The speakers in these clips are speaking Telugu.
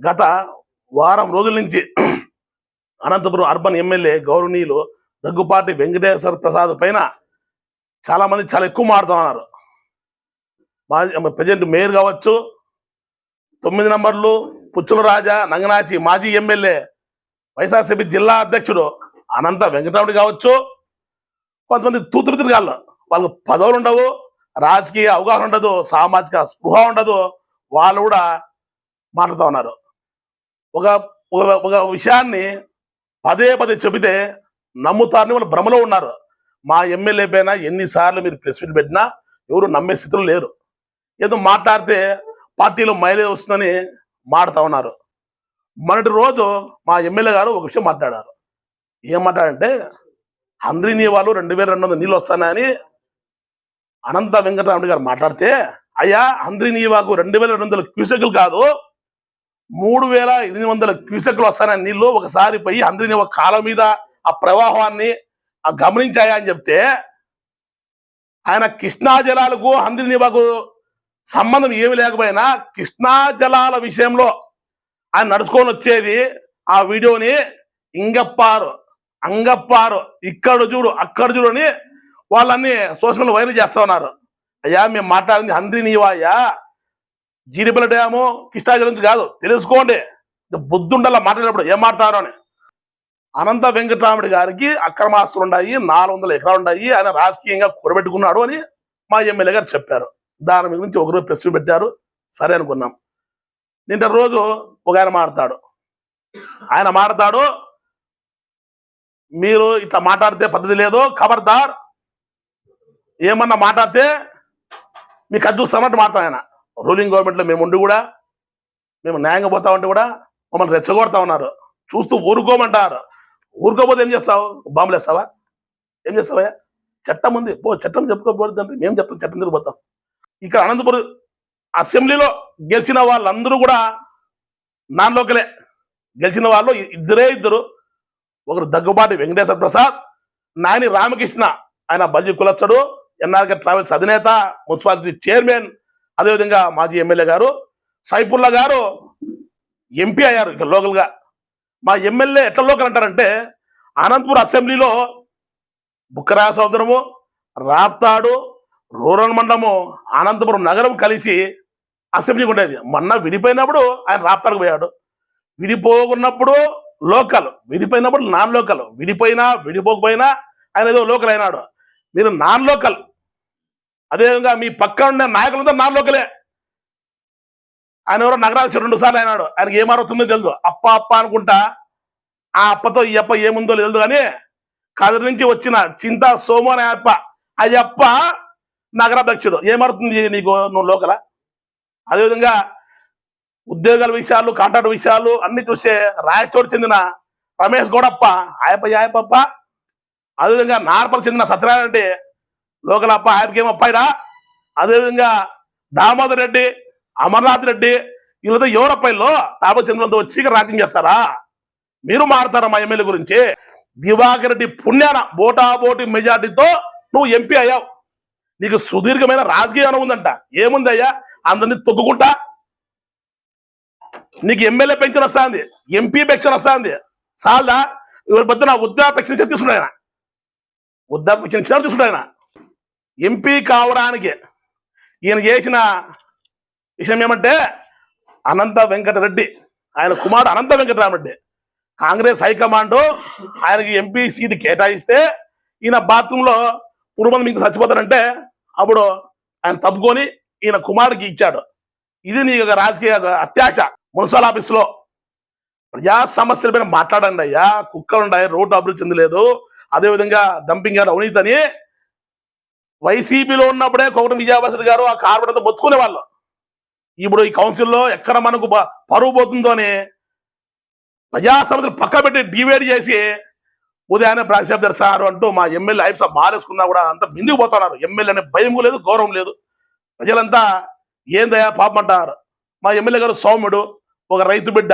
గత వారం రోజుల నుంచి అనంతపురం అర్బన్ ఎమ్మెల్యే గౌరవనీయులు దగ్గుపాటి వెంకటేశ్వర ప్రసాద్ పైన చాలామంది చాలా ఎక్కువ మాడుతున్నారు మా మాజీ ప్రజెంట్ మేయర్ కావచ్చు తొమ్మిది నంబర్లు పుచ్చుల రాజా నంగనాచి మాజీ ఎమ్మెల్యే వైఎస్ఆర్సీపీ జిల్లా అధ్యక్షుడు అనంత వెంకటరాముడు కావచ్చు కొంతమంది తూతురు తిరగాళ్ళు వాళ్ళకు పదవులు ఉండవు రాజకీయ అవగాహన ఉండదు సామాజిక స్పృహ ఉండదు వాళ్ళు కూడా మాట్లాడుతూ ఉన్నారు. ఒక ఒక- విషయాన్ని పదే పదే చెబితే నమ్ముతారని వాళ్ళు భ్రమలో ఉన్నారు. మా ఎమ్మెల్యే పైన ఎన్నిసార్లు మీరు ప్రెస్ మీట్ పెట్టినా ఎవరు నమ్మే స్థితిలో లేరు. ఏదో మాట్లాడితే పార్టీలో మైలేజ్ వస్తుందని మాడుతా ఉన్నారు. మొన్నటి రోజు మా ఎమ్మెల్యే గారు ఒక విషయం మాట్లాడారు. ఏం మాట్లాడంటే అందరినీ వాళ్ళు రెండు వేల రెండు వందల నీళ్ళు వస్తానని అనంత వెంకటరాముడు గారు మాట్లాడితే అయ్యా అందరినీ వాకు రెండు వేల రెండు వందల క్యూసెక్లు కాదు మూడు వేల ఎనిమిది వందల క్యూసెక్లు వస్తాయని నీళ్ళు ఒకసారి పోయి హంద్రినీవ కాలం మీద ఆ ప్రవాహాన్ని ఆ గమనించాయా అని చెప్తే ఆయన కృష్ణా జలాలకు హంద్రినీవాకు సంబంధం ఏమి లేకపోయినా కృష్ణా జలాల విషయంలో ఆయన నడుచుకొని వచ్చేది ఆ వీడియోని ఇంగప్పారు అంగప్పారు ఇక్కడ చూడు అక్కడ చూడు అని వాళ్ళన్ని సోషల్ మీడియా వైరల్ చేస్తా ఉన్నారు. అయ్యా మేము మాట్లాడింది హంద్రి జీడిపల్లి డ్యాము కృష్ణా నుంచి కాదు. తెలుసుకోండి. బుద్ధుండల్లా మాట్లాడేటప్పుడు ఏం మాట్లాడతారు అని. అనంత వెంకటరాముడి గారికి అక్రమాస్తులు ఉన్నాయి నాలుగు వందల ఎకరాలు ఉన్నాయి ఆయన రాజకీయంగా కూరబెట్టుకున్నాడు అని మా ఎమ్మెల్యే గారు చెప్పారు. దాని గురించి ఒకరోజు ప్రశ్న పెట్టారు. సరే అనుకున్నాం. నిన్న రోజు ఒక ఆయన మాడతాడు ఆయన మాడతాడు మీరు ఇట్లా మాట్లాడితే పద్ధతి లేదు ఖబర్దార్. ఏమన్నా మాట్లాడితే మీకు అది చూస్తామంటే మాట్లాడు ఆయన. రూలింగ్ గవర్నమెంట్లో మేము ఉండి కూడా మేము న్యాయంగా పోతా ఉంటే కూడా మమ్మల్ని రెచ్చగొడతా ఉన్నారు. చూస్తూ ఊరుకోమంటారు. ఊరుకోపోతే ఏం చేస్తావు? బాంబులు వేస్తావా? ఏం చేస్తావా చట్టం ఉంది. పో చట్టం చెప్పుకోకపోతే అంటే మేము చెప్తాం చట్టం తిరిగిపోతాం ఇక్కడ అనంతపురం అసెంబ్లీలో గెలిచిన వాళ్ళందరూ కూడా నాన్ లోకలే. గెలిచిన వాళ్ళు ఇద్దరే ఇద్దరు. ఒకరు దగ్గుబాటి వెంకటేశ్వర ప్రసాద్ నాని రామకృష్ణ. ఆయన బల్జీ కులస్తుడు ఎన్ఆర్కే ట్రావెల్స్ అధినేత మున్సిపాలిటీ చైర్మన్ అదేవిధంగా మాజీ ఎమ్మెల్యే గారు సైపుల్లా గారు ఎంపీ అయ్యారు ఇక లోకల్గా. మా ఎమ్మెల్యే ఎట్లా లోకల్ అంటారంటే అనంతపురం అసెంబ్లీలో బుక్కరా సముద్రము రాప్తాడు రూరల్ మండలము అనంతపురం నగరం కలిసి అసెంబ్లీకి ఉండేది. మొన్న విడిపోయినప్పుడు ఆయన రాప్తాడుకు పోయాడు. విడిపోకున్నప్పుడు లోకల్ విడిపోయినప్పుడు నాన్ లోకల్. విడిపోయినా విడిపోకపోయినా ఆయన ఏదో లోకల్ అయినాడు. మీరు నాన్ లోకల్ అదేవిధంగా మీ పక్క ఉండే నాయకులంతా నాన్ లోకలే ఆయన ఎవరో నగరాలు రెండు సార్లు అయినాడు. ఆయనకి ఏం తెలియదు అప్ప అప్ప అనుకుంటా ఆ అప్పతో ఈ అప్ప ఏముందో తెలియదు కానీ కదిరి నుంచి వచ్చిన చింత సోము అనే అప్ప ఆ అప్ప నగరాధ్యక్షుడు ఏమవుతుంది నీకు నువ్వు లోకల? అదేవిధంగా ఉద్యోగాల విషయాలు కాంట్రాక్ట్ విషయాలు అన్ని చూసే రాయచోటు చెందిన రమేష్ గౌడప్ప ఆయప్ప ఆయపప్ప అదేవిధంగా నార్పల్ చెందిన సత్యనారాయణ అంటే లోకల్ అప్ప ఆయనకి ఏం అప్పాయిరా అదేవిధంగా దామోదర్ రెడ్డి అమర్నాథ్ రెడ్డి వీళ్ళతో ఎవరప్పాయిలో తాపచంద్రులతో వచ్చి రాజ్యం చేస్తారా? మీరు మారుతారా మా ఎమ్మెల్యే గురించి? దివాకర్ రెడ్డి పుణ్యాన బోటాబోటి మెజార్టీతో నువ్వు ఎంపీ అయ్యావు. నీకు సుదీర్ఘమైన రాజకీయ అనుభవం ఉందంట. ఏముంది అయ్యా? అందరినీ తొక్కుకుంటా. నీకు ఎమ్మెల్యే పెన్షన్ వస్తుంది. ఎంపీ పెన్షన్ వస్తుంది. సాల్దా ఎవరి పొద్దున వృద్ధాప్య పెన్షన్ ఇచ్చి తీసుకున్నాడు ఎంపీ కావడానికి ఈయన చేసిన విషయం ఏమంటే అనంత వెంకటరెడ్డి. ఆయన కుమారుడు అనంత వెంకటరామరెడ్డి. కాంగ్రెస్ హైకమాండ్ ఆయనకి ఎంపీ సీటు కేటాయిస్తే ఈయన బాత్రూంలో పురుగుమంది మీకు చచ్చిపోతారంటే అప్పుడు ఆయన తప్పుకొని ఈయన కుమారుడికి ఇచ్చాడు. ఇది నీ యొక్క రాజకీయ అత్యాశ మున్సిపల్ ఆఫీస్లో. ప్రజా సమస్యల పైన మాట్లాడండి అయ్యా. కుక్కలు ఉన్నాయి రోడ్డు అభివృద్ధి చెందలేదు. అదేవిధంగా డంపింగ్ యార్డ్ అవినీతి అని వైసీపీలో ఉన్నప్పుడే కోకటి విజయభాస్కర్ గారు ఆ కార్పొరేట్ మొత్తుకునే వాళ్ళు. ఇప్పుడు ఈ కౌన్సిల్లో ఎక్కడ మనకు పరువు పోతుందోనే ప్రజా సమస్యలు పక్క పెట్టి డివైడ్ చేసి ఉదయాన్నే ప్రాశబ్ద సార్ అంటూ మా ఎమ్మెల్యే ఐప్సా మారేసుకున్నా కూడా అంత మిందుకు పోతున్నారు. ఎమ్మెల్యే అనే భయం లేదు గౌరవం లేదు. ప్రజలంతా ఏందయ్యా పాపం అంటారు. మా ఎమ్మెల్యే గారు సౌమ్యుడు ఒక రైతు బిడ్డ.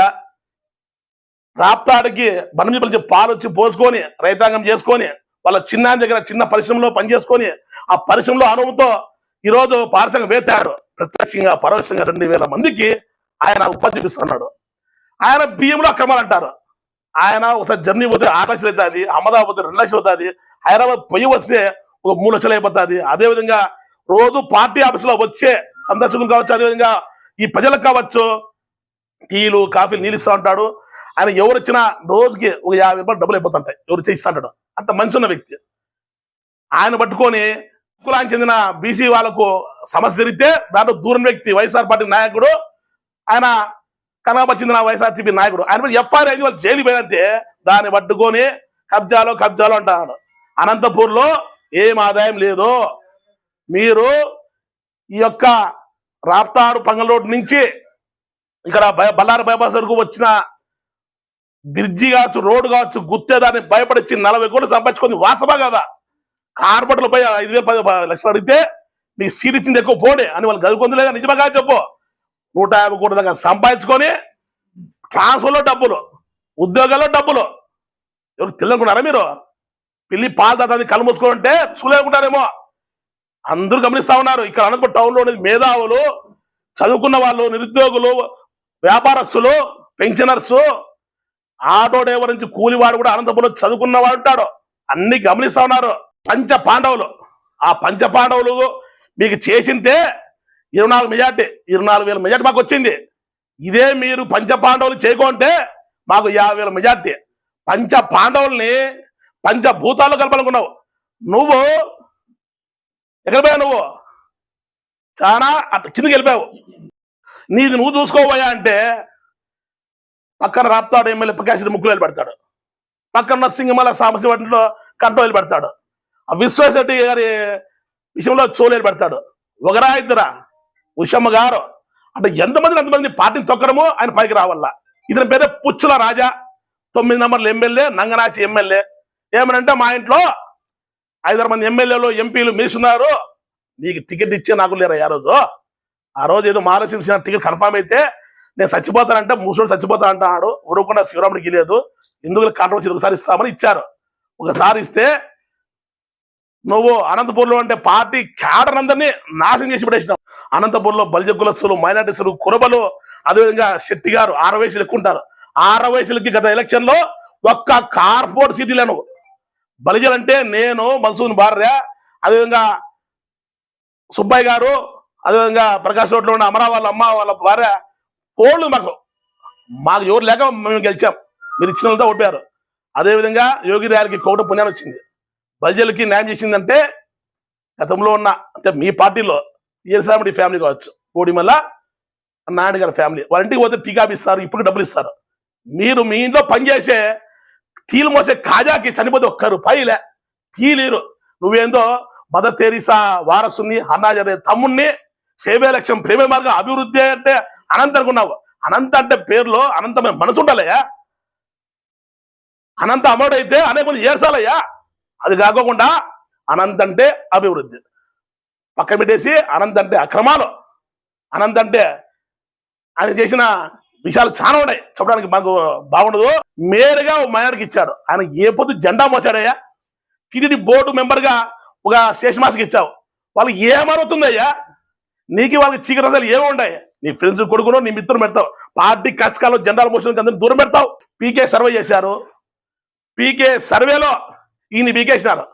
రాప్తాడికి బండి పిలిచి పాలు వచ్చి పోసుకొని రైతాంగం చేసుకొని వాళ్ళ చిన్న దగ్గర చిన్న పరిశ్రమలో పనిచేసుకొని ఆ పరిశ్రమలో అనుభవంతో ఈరోజు పారిశ్రామిక వేతాడు ప్రత్యక్షంగా పరోక్షంగా రెండు వేల మందికి ఆయన ఉపాధి ఇస్తున్నాడు. ఆయన బియ్యంలో అక్రమాలంటారు ఆయన ఒకసారి జర్నీ పోతే ఆరు లక్షలు అవుతుంది అహ్మదాబాద్ పోతే రెండు లక్షలు అవుతుంది హైదరాబాద్ పోయి వస్తే ఒక మూడు లక్షలు అయిపోతుంది. అదేవిధంగా రోజు పార్టీ ఆఫీసులో వచ్చే సందర్శకులు కావచ్చు అదేవిధంగా ఈ ప్రజలకు కావచ్చు టీలు కాఫీలు నీళ్ళు ఇస్తా ఉంటాడు. ఆయన ఎవరు వచ్చినా రోజుకి ఒక యాభై రూపాయలు డబ్బులు అయిపోతుంటాయి. ఎవరు చేయిస్తా ఉంటాడు. అంత మంచి ఉన్న వ్యక్తి. ఆయన పట్టుకొని కులానికి చెందిన బీసీ వాళ్ళకు సమస్య జరిగితే దాంట్లో దూరం వ్యక్తి వైఎస్ఆర్ పార్టీ నాయకుడు ఆయన కనకప చెందిన వైఎస్ఆర్టీపీ నాయకుడు. ఆయన ఎఫ్ఐఆర్ అయింది వాళ్ళు జైలు పోయిందంటే దాన్ని పట్టుకొని కబ్జాలో కబ్జాలో అంటున్నాడు అనంతపూర్లో ఏం ఆదాయం లేదు. మీరు ఈ యొక్క రాప్తాడు పంగల్ రోడ్ నుంచి ఇక్కడ బయ- బళ్ళారి బైపాస్ వరకు వచ్చిన బ్రిడ్జి కావచ్చు రోడ్డు కావచ్చు గుర్తేదాన్ని భయపడిచ్చి నలభై కోట్లు సంపాదించుకుంది వాస్తవా కదా? కార్పొరేటర్లపై ఐదు వేల పది లక్షలు అడిగితే నీకు సీట్ ఇచ్చింది ఎక్కువ పోడే అని వాళ్ళు గదుకుందిలేదా నిజమా కాదు చెప్పు. నూట యాభై కోట్ల దాకా సంపాదించుకొని ట్రాన్స్ఫర్లో డబ్బులు ఉద్యోగాల్లో డబ్బులు. ఎవరు తెలియనుకున్నారా మీరు? పిల్లి పాలు తాతాది కళ్ళు మూసుకొని ఉంటే చూలేకుంటారేమో అందరూ గమనిస్తా ఉన్నారు. ఇక్కడ అనంతపురం టౌన్లో మేధావులు చదువుకున్న వాళ్ళు నిరుద్యోగులు వ్యాపారస్తులు పెన్షనర్స్ ఆటో డ్రైవర్ నుంచి కూలివాడు కూడా అనంతపురం చదువుకున్నవాడు ఉంటాడు. అన్ని గమనిస్తా ఉన్నారు. పంచ పాండవులు. ఆ పంచ పాండవులు మీకు చేసింటే ఇరవై నాలుగు మెజార్టీ ఇరవై నాలుగు వేల మెజార్టీ మాకు వచ్చింది. ఇదే మీరు పంచ పాండవులు చేయకుంటే మాకు యాభై వేల మెజార్టీ. పంచ పాండవుల్ని పంచభూతాలు కలపాలనుకున్నావు. నువ్వు ఎక్కడ పోయావు నువ్వు? చాలా అట్ కిందకి వెళ్ళిపోయావు. నీది నువ్వు చూసుకోబోయా అంటే పక్కన రాప్తాడు ఎమ్మెల్యే ప్రకాశ్ రెడ్డి ముక్కులు పెడతాడు పక్కన నరసింహమల సాంబశివంటిలో కంట్రోల్ పెడతాడు ఆ విశ్వశెట్టి గారి విషయంలో చోలేరు పెడతాడు ఒకరా ఇద్దరా ఉషమ్మ గారు. అంటే ఎంతమంది అంతమంది పార్టీని తొక్కడము ఆయన పైకి రావాలా. ఇతని పేరే పుచ్చుల రాజా. తొమ్మిది నంబర్ల ఎమ్మెల్యే నంగనాచి ఎమ్మెల్యే. ఏమనంటే మా ఇంట్లో ఐదారు మంది ఎమ్మెల్యేలు ఎంపీలు మినిస్తున్నారు నీకు టికెట్ ఇచ్చే నాకు లేరా ఆ రోజు? ఆ రోజు ఏదో మహాలక్ష్మి టికెట్ కన్ఫర్మ్ అయితే నేను చచ్చిపోతానంటే ముసోడు చచ్చిపోతా అంటున్నాడు ఉరవకుండా శివరాముడికి లేదు ఎందుకు కాంట్రవర్సీ ఒకసారి ఇస్తామని ఇచ్చారు. ఒకసారి ఇస్తే నువ్వు అనంతపూర్లో అంటే పార్టీ క్యాడర్ అందరినీ నాశనం చేసి పడేసినావు అనంతపూర్లో బలిజ కులస్తులు మైనార్టీసులు కురబలు అదేవిధంగా శెట్టి గారు ఆరవయసులు ఎక్కుంటారు. ఆరవయసులకి గత ఎలక్షన్లో ఒక్క కార్పొరేట్ సీటీలే నువ్వు బలిజలంటే నేను మన్సూన్ భార్య అదేవిధంగా సుబ్బయ్య గారు అదేవిధంగా ప్రకాశ్ రోడ్లో ఉన్న అమరా వాళ్ళ అమ్మ వాళ్ళ భార్య ఓళ్ళు మాకు. మాకు ఎవరు లేక మేము గెలిచాం. మీరు ఇచ్చిన వాళ్ళతో ఓడిపోయారు. అదేవిధంగా యోగి కోట పుణ్యం వచ్చింది. ప్రజలకి న్యాయం చేసిందంటే గతంలో ఉన్న అంటే మీ పార్టీలో ఈరసామిడి ఫ్యామిలీ కావచ్చు. కోడిమల్ల నాయుడు గారి ఫ్యామిలీ. వాళ్ళ ఇంటికి పోతే టీకా ఇస్తారు ఇప్పుడు డబ్బులు ఇస్తారు. మీరు మీ ఇంట్లో పనిచేసే టీలు మోసే కాజాకి చనిపోతే ఒక్క రూపాయిలే టీలీరు నువ్వేందో మదర్ తెరీసా వారసుని అన్నాజరే తమ్ముణ్ణి సేవే లక్ష్యం ప్రేమ మార్గం అభివృద్ధి అంటే అనంత అనుకున్నావు. అనంత అంటే పేరులో అనంతమైన మనసు ఉండాలయ్యా. అనంత అమౌంట్ అయితే అనేక మంది ఏర్చాలయ్యా అది కాకోకుండా అనంత అంటే అభివృద్ధి. పక్కన పెట్టేసి అనంత అంటే అక్రమాలు. అనంత అంటే ఆయన చేసిన విషయాలు చాలా ఉన్నాయి. చెప్పడానికి మాకు బాగుండదు. మేరుగా మైనార్కి ఇచ్చాడు ఆయన ఏ పొద్దు జెండా మోసాడయ్యా. టీటీడీ బోర్డు మెంబర్గా ఒక శేషమాసకి ఇచ్చావు. వాళ్ళకి ఏమవుతుందయ్యా నీకు వాళ్ళకి చీకటి అసలు ఏముంటాయి నీ ఫ్రెండ్స్ కొడుకును నీ మిత్రులు పెడతావు. పార్టీ కష్టకాలు జనరల్ మోషన్ అందరిని దూరం పెడతావు. పీకే సర్వే చేశారు. పీకే సర్వేలో ఈయన పీకేసినారు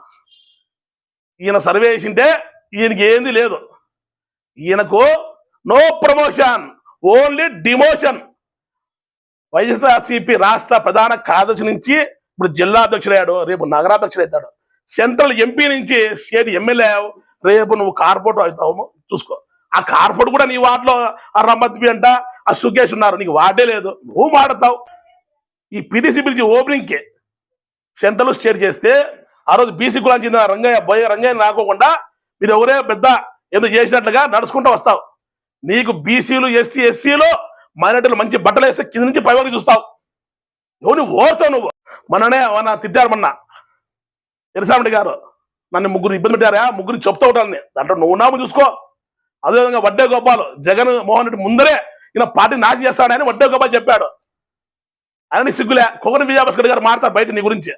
ఈయన సర్వే చేసింటే ఈయనకి ఏంది లేదు. ఈయనకు no promotion only demotion YSRCP రాష్ట్ర ప్రధాన కార్యదర్శి నుంచి ఇప్పుడు జిల్లా అధ్యక్షుడయ్యాడు రేపు నగరాధ్యక్షుడు అవుతాడు. సెంట్రల్ ఎంపీ నుంచి స్టేట్ ఎమ్మెల్యే రేపు నువ్వు కార్పొరేట్ అవుతావు. చూసుకో. ఆ కార్పొరేట్ కూడా నీ వార్డులో ఆ రమ్మత్వి అంట ఆ సుకేష్ ఉన్నారు. నీకు వార్డే లేదు. నువ్వు మాడతావు. ఈ పిటిసి పిలిచి ఓపెనింగ్కే సెంట్రల్ స్టేట్ చేస్తే ఆ రోజు బీసీ కులానికి చెందిన రంగయ్య బోయ రంగయ్య రాకోకుండా మీరు ఎవరే పెద్ద ఏదో చేసినట్లుగా నడుచుకుంటూ వస్తావు. నీకు బీసీలు ఎస్టీ ఎస్సీలు మైనార్టీలు మంచి బట్టలు వేస్తే కింద నుంచి పై వరకు చూస్తావు ఎవరిని ఓర్చావు నువ్వు. మననే మన తిట్టారు మొన్న ఎరసామిడి గారు. నన్ను ముగ్గురు ఇబ్బంది పెట్టారా? ముగ్గురు చెప్తా ఉంటాను దాంట్లో నువ్వు నాము చూసుకో. అదేవిధంగా వడ్డే గోపాల్ జగన్ మోహన్ రెడ్డి ముందరే ఈయన పార్టీ నాశనం చేస్తాడని వడ్డే గోపాల్ చెప్పాడు. ఆయన సిగ్గులే. కొగని విజయభాస్కర్ గారు మాడతారు బయట నీ గురించి.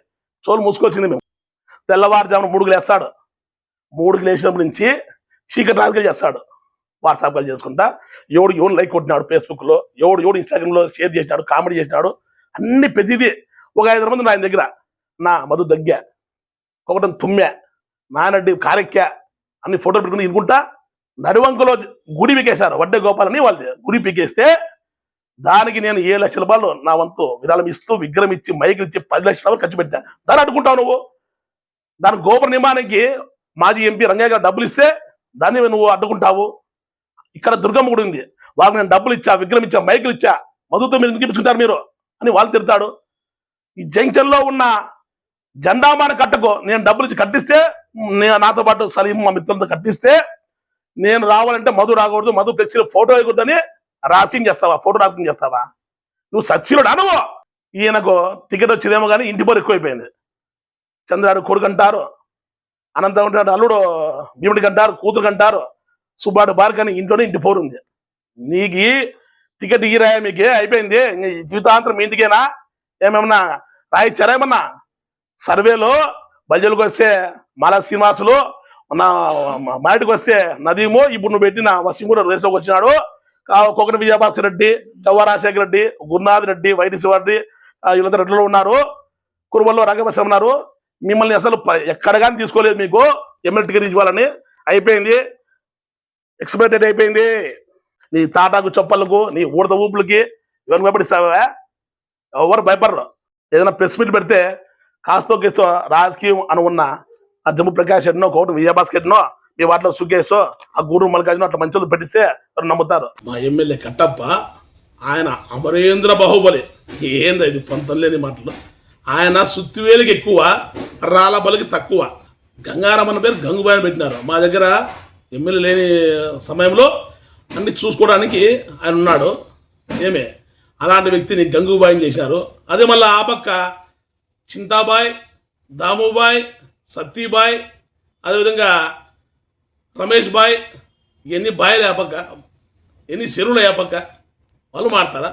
చోలు మూసుకొచ్చింది మేము. తెల్లవారుజామున మూడుకు వేస్తాడు మూడుకు వేసినప్పటి నుంచి చీకటి రాజకీయాలు చేస్తాడు. వాట్సాప్ కాల్ చేసుకుంటా. ఎవడు ఎవడు లైక్ కొట్టినాడు ఫేస్బుక్లో ఎవడు ఎవడు ఇన్స్టాగ్రామ్లో షేర్ చేసినాడు కామెడీ చేసినాడు అన్ని ప్రతిదీ ఒక ఐదు మంది ఆయన దగ్గర. నా మధు దగ్గ. ఒకటి తుమ్మె. నానడ్డి కారెక్య అన్ని ఫోటోలు పెట్టుకుని ఇనుకుంటా. నడువంకలో గుడి పీకేశారు. వడ్డే గోపాలని అని వాళ్ళు గుడి పీకేస్తే దానికి నేను ఏ లక్షల రూపాయలు నా వంతు విరాళం ఇస్తూ విగ్రహం ఇచ్చి మైకులు ఇచ్చి పది లక్షల రూపాయలు ఖర్చు పెట్టా. దాన్ని అడ్డుకుంటావు నువ్వు. దాని గోపుర నిర్మాణానికి మాజీ ఎంపీ రంగయ్య గారు డబ్బులు ఇస్తే దాన్ని నువ్వు అడ్డుకుంటావు. ఇక్కడ దుర్గమ్మ గుడి ఉంది. వాళ్ళకి నేను డబ్బులు ఇచ్చా విగ్రహం ఇచ్చా మైకులు ఇచ్చా. మధుతో మీరు ఎందుకు మీరు? అని వాళ్ళు తిడతాడు. ఈ జంక్షన్లో ఉన్న జెండామాన కట్టకు నేను డబ్బులు ఇచ్చి కట్టిస్తే నేను నాతో పాటు సలీం మా మిత్రులతో కట్టిస్తే నేను రావాలంటే మధు రాకూడదు మధు ఫ్లెక్సీ ఫోటో వేయకూడదని రాసింగ్ చేస్తావా? ఫోటో రాసింగ్ చేస్తావా? నువ్వు సచ్చినుడు అనువు ఈయనకు టికెట్ వచ్చిందేమో కానీ ఇంటి పోరు ఎక్కువైపోయింది. చంద్రాడు కొడుకు అంటారు అనంతరం ఉంటాడు అల్లుడు భీముడికి అంటారు కూతురు అంటారు సుబ్బాడు బార్కని ఇంట్లోనే ఇంటి పోరు ఉంది. నీకు టికెట్ ఇరాయా మీకు అయిపోయింది. జీవితాంతరం మీ ఇంటికేనా? ఏమేమన్నా రాయిచ్చారా ఏమన్నా? సర్వేలో బల్జలకు వస్తే మల శ్రీనివాసులు మన మాటికి వస్తే నదీము ఇప్పుడు నువ్వు పెట్టిన వసీముడు రేసులోకి వచ్చినాడు. కా- విజయభాస్కర్ రెడ్డి చవ్వ రాజశేఖర రెడ్డి గురునాథ్ రెడ్డి వైటి శివారెడ్డి ఆ, వీళ్ళంతా రెడ్డిలో ఉన్నారు? కురుబల్లో రంగబసం ఉన్నారు. మిమ్మల్ని అసలు ఎక్కడ కానీ తీసుకోలేదు మీకు. ఎమ్మెల్యే టికెట్ ఇవ్వాలని అయిపోయింది. ఎక్స్పైర్ డేట్ అయిపోయింది. నీ తాటాకు చొప్పలకు నీ ఊడత ఊపులకి ఇవన్నీ భయపడిస్తావా? ఎవరు భయపడరు. ఏదైనా ప్రెస్ మీట్ పెడితే కాస్తో కేస్తో రాజకీయం అని ఉన్న ఆ జమ్ము ప్రకాష్ ఎన్నో కోట విజయభాస్కర్ ఎన్నో మీ వాటిలో సుగేష్ ఆ గూడు మల్లికార్జున అట్లా మంచి పెట్టిస్తే నమ్ముతారు? మా ఎమ్మెల్యే కట్టప్ప ఆయన అమరేంద్ర బాహుబలి. ఏంది ఇది పంతం లేని మాటలు? ఆయన సుత్తివేలికి ఎక్కువ రాళ్ళ బలికి తక్కువ. గంగారాం అన్న పేరు గంగుబాయి పెట్టినారు. మా దగ్గర ఎమ్మెల్యే లేని సమయంలో అన్ని చూసుకోవడానికి ఆయన ఉన్నాడు. ఏమే? అలాంటి వ్యక్తిని గంగుబాయిని చేశారు. అదే మళ్ళీ ఆ పక్క చింతాబాయ్ దాముబాయ్ సత్తిబాయ్ అదేవిధంగా రమేష్ బాయ్ ఇవన్నీ బాయ్లు ఆ ఎన్ని చెరువులు ఆ వాళ్ళు మాడతారా